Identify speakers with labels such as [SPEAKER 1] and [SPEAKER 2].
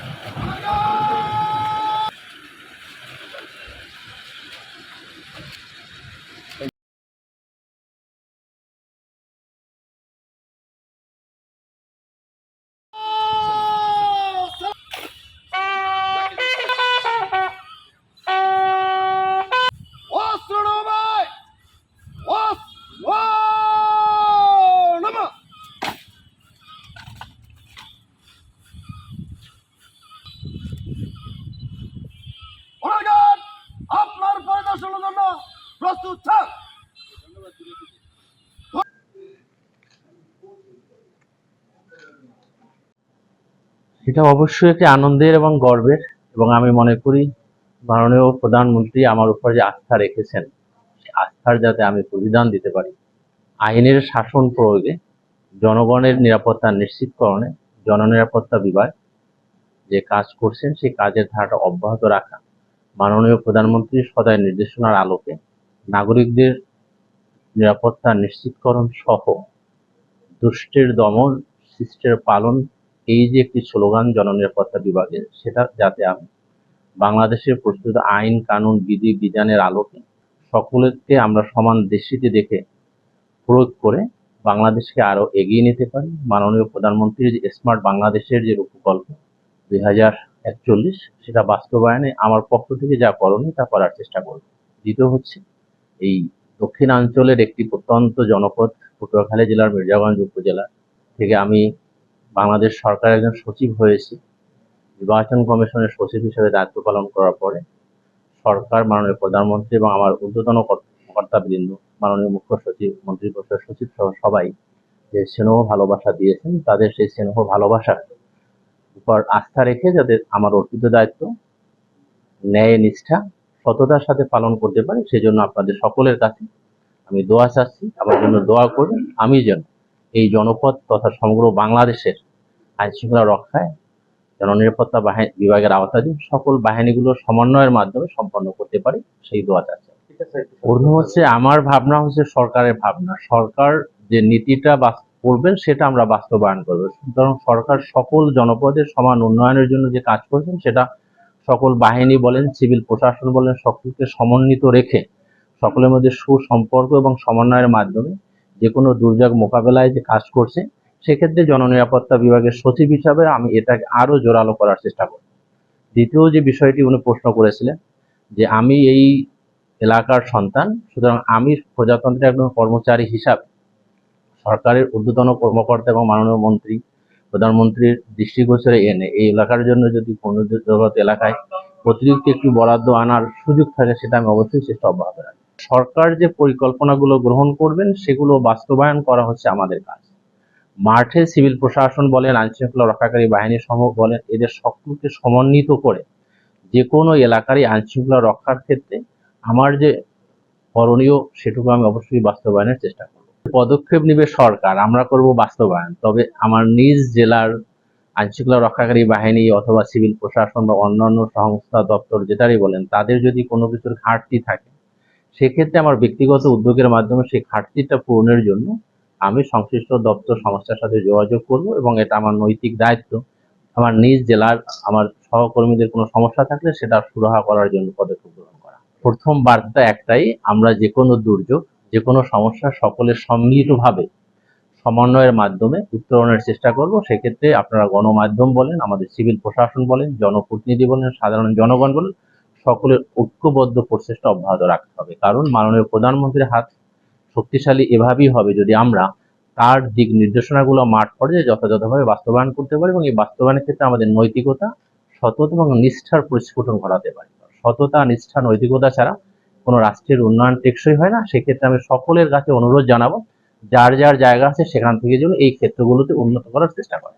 [SPEAKER 1] Come on, go!
[SPEAKER 2] এটা অবশ্যই একটি আনন্দের এবং গর্বের এবং আমি মনে করি মাননীয় প্রধানমন্ত্রী আমার উপর যে আস্থা রেখেছেন আস্থার যাতে আমি প্রতিদান দিতে পারি। আইনের শাসন প্রয়োগে জনগণের নিরাপত্তা নিশ্চিতকরণে, জননিরাপত্তা বিভাগ যে কাজ করছেন, সেই কাজের ধারাটা অব্যাহত রাখা। মাননীয় প্রধানমন্ত্রীর সদয় নির্দেশনার আলোকে নাগরিকদের নিরাপত্তা নিশ্চিতকরণ সহ দুষ্টের দমন শিষ্টের পালন, এই যে একটি স্লোগান জননিরাপত্তা বিভাগের সেটা যাতে আমি বাংলাদেশের প্রস্তুত আইন, কানুন, বিধি, বিধানের আলোকে সকলকে আমরা সমান দৃষ্টিতে দেখে প্রয়োগ করে বাংলাদেশকে আরও এগিয়ে নিতে পারি। মাননীয় প্রধানমন্ত্রীর যে স্মার্ট বাংলাদেশের যে প্রকল্প দুই হাজার একচল্লিশ, সেটা বাস্তবায়নে আমার পক্ষ থেকে যা করণীয় তা করার চেষ্টা করব। দ্বিতীয় হচ্ছে এই দক্ষিণাঞ্চলের একটি প্রত্যন্ত জনপদ পটুয়াখালী জেলার মির্জাগঞ্জ উপজেলা থেকে আমি বাংলাদেশ সরকারের একজন সচিব হয়েছি। নির্বাচন কমিশনের সচিব হিসেবে দায়িত্ব পালন করার পরে সরকার, মাননীয় প্রধানমন্ত্রী এবং আমার ঊর্ধ্বতন কর্তাবৃন্দ, মাননীয় মুখ্য সচিব, মন্ত্রী পরিষদ সচিব সহ সবাই যে স্নেহ ভালোবাসা দিয়েছেন, তাদের সেই স্নেহ ভালোবাসার উপর আস্থা রেখে যাতে আমার অর্পিত দায়িত্ব, ন্যায়, নিষ্ঠা সততার সাথে পালন করতে পারি, সেজন্য আপনাদের সকলের কাছে আমি দোয়া চাচ্ছি, আমার জন্য দোয়া করবেন। আমি যেন এই জনপদ তথা সমগ্র বাংলাদেশের আইন শৃঙ্খলা রক্ষায় জননিরাপত্তা বাহিনী বিভাগের আওতাধীন সকল বাহিনীগুলো সমন্বয়ের মাধ্যমে সম্পন্ন করতে পারি, সেই দোয়া চাচ্ছি। অর্ধ হচ্ছে আমার ভাবনা হচ্ছে সরকারের ভাবনা। সরকার যে নীতিটা করবেন, সেটা আমরা বাস্তবায়ন করব। সুতরাং সরকার সকল জনপদের সমান উন্নয়নের জন্য যে কাজ করছেন, সেটা সকল বাহিনী বলেন, সিভিল প্রশাসন বলেন, সকলকে সমন্বিত রেখে সকলের মধ্যে সুসম্পর্ক এবং সমন্বয়ের মাধ্যমে যে কোনো দুর্যোগ মোকাবেলায় যে কাজ করছে, সেক্ষেত্রে জননিরাপত্তা বিভাগের সচিব হিসাবে আমি এটাকে আরও জোরালো করার চেষ্টা করি দ্বিতীয় যে বিষয়টি উনি প্রশ্ন করেছিলেন, যে আমি এই এলাকার সন্তান, সুতরাং আমি প্রজাতন্ত্রের একজন কর্মচারী হিসাবে সরকারের ঊর্ধ্বতন কর্মকর্তা এবং মাননীয় মন্ত্রী প্রধানমন্ত্রীর দৃষ্টিগোচরে এনে, এই এলাকার জন্য যদি কোনো এলাকায় অতিরিক্ত একটু বরাদ্দ আনার সুযোগ থাকে, সেটা আমি অবশ্যই চেষ্টা অব্যাহত সরকার যে পরিকল্পনাগুলো গ্রহণ করবেন, সেগুলো বাস্তবায়ন করা হচ্ছে আমাদের কাজ। মাঠে সিভিল প্রশাসন বলেন আইন শৃঙ্খলা রক্ষাকারী বাহিনী সমূহ বলেন, এদের সকলকে সমন্বিত করে যে কোনো এলাকারই আইন শৃঙ্খলা রক্ষার ক্ষেত্রে আমার যে করণীয়, সেটুকু আমি অবশ্যই বাস্তবায়নের চেষ্টা করব। পদক্ষেপ নেবে সরকার, আমরা করব বাস্তবায়ন। তবে আমার নিজ জেলার আইনশৃঙ্খলা রক্ষাকারী বাহিনী অথবা সিভিল প্রশাসন বা অন্যান্য সংস্থা, দপ্তর যেটারই বলেন, তাদের যদি কোনো কিছুর ঘাটতি থাকে, সেক্ষেত্রে আমার ব্যক্তিগত উদ্যোগের মাধ্যমে সেই ঘাটতিটা পূরণের জন্য আমি সংশ্লিষ্ট দপ্তর, সংস্থার সাথে যোগাযোগ করব এবং এটা আমার নৈতিক দায়িত্ব। আমার নিজ জেলার আমার সহকর্মীদের কোনো সমস্যা থাকলে সেটা সুরাহা করার জন্য পদক্ষেপ গ্রহণ করা। প্রথম বার্তা একটাই, আমরা যে কোনো দুর্যোগ যে কোনো সমস্যা সকলের সম্মিলিতভাবে সমন্বয়ের মাধ্যমে উত্তরণের চেষ্টা করব। সেক্ষেত্রে আপনারা গণমাধ্যম বলেন, আমাদের সিভিল প্রশাসন বলেন, জনপ্রতিনিধি বলেন, সাধারণ জনগণ বলেন, সকলের ঐক্যবদ্ধ প্রচেষ্টা অব্যাহত রাখতে হবে। কারণ মাননীয় প্রধানমন্ত্রীর হাত শক্তিশালী এভাবেই হবে যদি আমরা তার দিক নির্দেশনাগুলো মাঠ পর্যায়ে যথাযথভাবে বাস্তবায়ন করতে পারি এবং এই বাস্তবায়নের ক্ষেত্রে আমাদের নৈতিকতা, সততা এবং নিষ্ঠার পরিস্ফুটন ঘটাতে পারি। সততা, নিষ্ঠা, নৈতিকতা ছাড়া কোনো রাষ্ট্রের উন্নয়ন টেকসই হয় না, সেক্ষেত্রে আমি সকলের কাছে অনুরোধ জানাব, যার যার জায়গা আছে সেখান থেকে যেন এই ক্ষেত্রগুলোতে উন্নত করার চেষ্টা করে